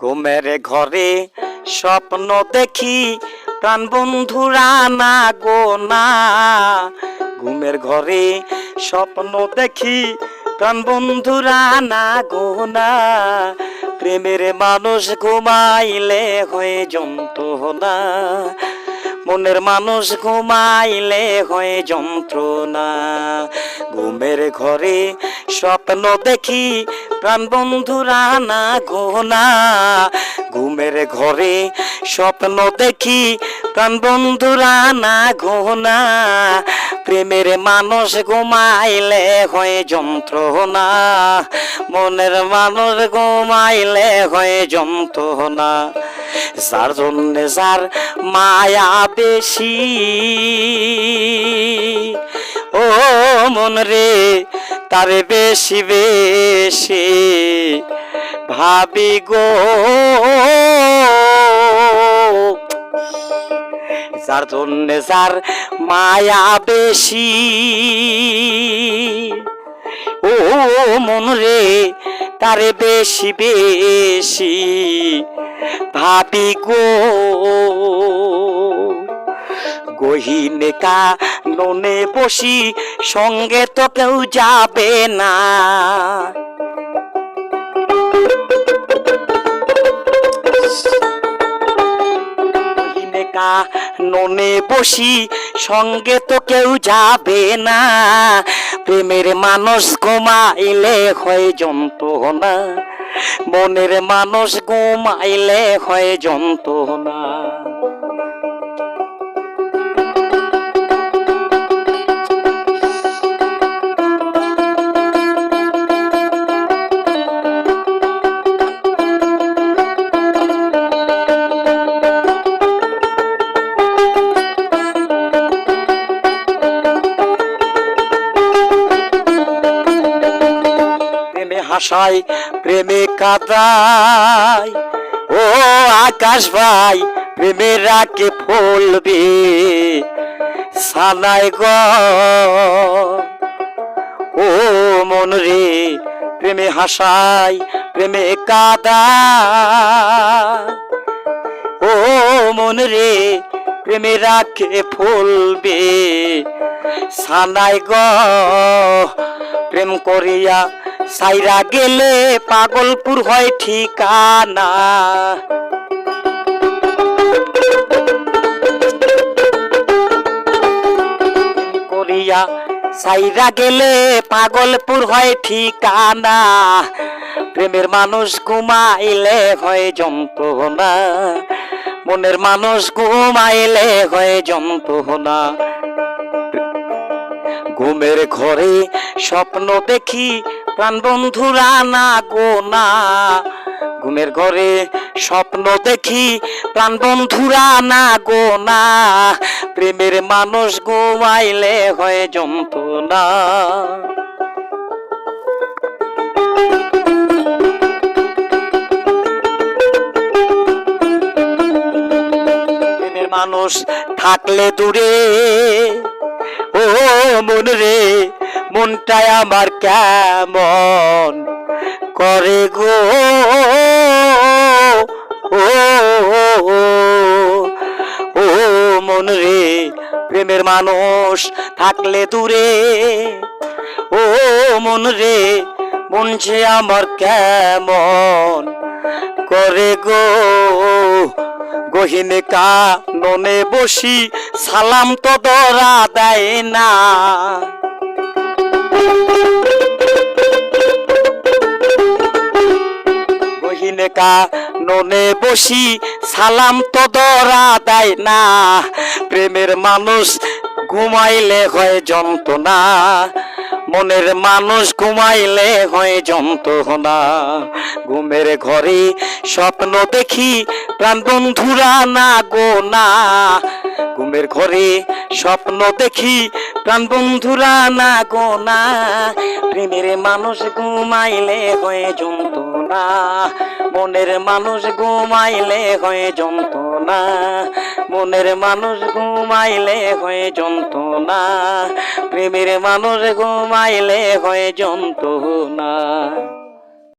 ঘুমের ঘরে স্বপ্ন দেখি, প্রাণ বন্ধুরা, না গো, না। ঘুমের ঘরে স্বপ্ন দেখি, প্রাণ বন্ধুরা, না গো, না। প্রেমের মানুষ ঘুমাইলে হয়ে যন্ত্রণা। মনের মানুষ ঘুমাইলে হয়ে যন্ত্রণা। ঘুমের ঘরে স্বপ্ন দেখি প্রাণ বন্ধুরা, না ঘোনা ঘুমের ঘরে স্বপ্ন দেখি, প্রাণ বন্ধুরা, না ঘোনা প্রেমের মানুষ ঘুমাইলে হয়ে যন্ত্রণা। মনের মানুষ ঘুমাইলে হয়ে যন্ত্রণা। যার জন্য যার মায়া বেশি। ও মন রে তারে বেশি বেশি। ভাবি গো, যার জন্য যার মায়া বেশি। ও মন রে, তারে বেশি বেশি। ভাবি গো গহিনে কা ননে বসি, সঙ্গে তো কেউ যাবে না। গহিনে কা ননে বসি, সঙ্গে তো কেউ যাবে না। প্রেমের মানুষ ঘুমাইলে হয় যন্ত্রণা। মনের মানুষ ঘুমাইলে হয় যন্ত্রণা। হাসাই প্রেমে কাদাই। ও আকাশ ভাই, প্রেমে রাকে ফলবে সানাই গ। ও মন রে, প্রেমে হাসাই, প্রেমে কাদা ও মন রে, প্রেমে রাখে ফলবে সানাই গ। প্রেম করিয়া সাইরা গেলে পাগলপুর হয় ঠিকানা। করিয়া সাইরা গেলে পাগলপুর হয় ঠিকানা। প্রেমের মানুষ ঘুমাইলে হয় যন্ত্রণা। মনের মানুষ ঘুমাইলে হয় যন্ত্রণা। ঘুমের ঘরে স্বপ্ন দেখি প্রাণ বন্ধুরা, না গো, না। ঘুমের ঘরে স্বপ্ন দেখি প্রাণ বন্ধুরা, না গো, না। প্রেমের মানুষ ঘুমাইলে হয় যন্ত্রণা। মানুষ থাকলে দূরে, ও মন রে। মনটাই আমার কেমন করে গো ও মন রে প্রেমের মানুষ থাকলে দূরে ও মন রে মন যে আমার কেমন করে গো গহিনে কা বসি সালাম তো দরা দেয় না ননে বসি, সালাম তো দরা দেয় না। প্রেমের মানুষ ঘুমাইলে হয় যন্ত্রণা। মনের মানুষ ঘুমাইলে হয় যন্ত্রণা। ঘুমের ঘরে স্বপ্ন দেখি, প্রাণ বন্ধুরা না গো না। ঘুমের ঘরে স্বপ্ন দেখি প্রাণ বন্ধুরা, না গো, না। প্রেমের মানুষ ঘুমাইলে হয়ে যন্ত্রণা। মনের মানুষ ঘুমাইলে হয়ে যন্ত্রণা। মনের মানুষ ঘুমাইলে হয়ে যন্ত্রণা। প্রেমের মানুষ ঘুমাইলে হয়ে যন্ত্রণা।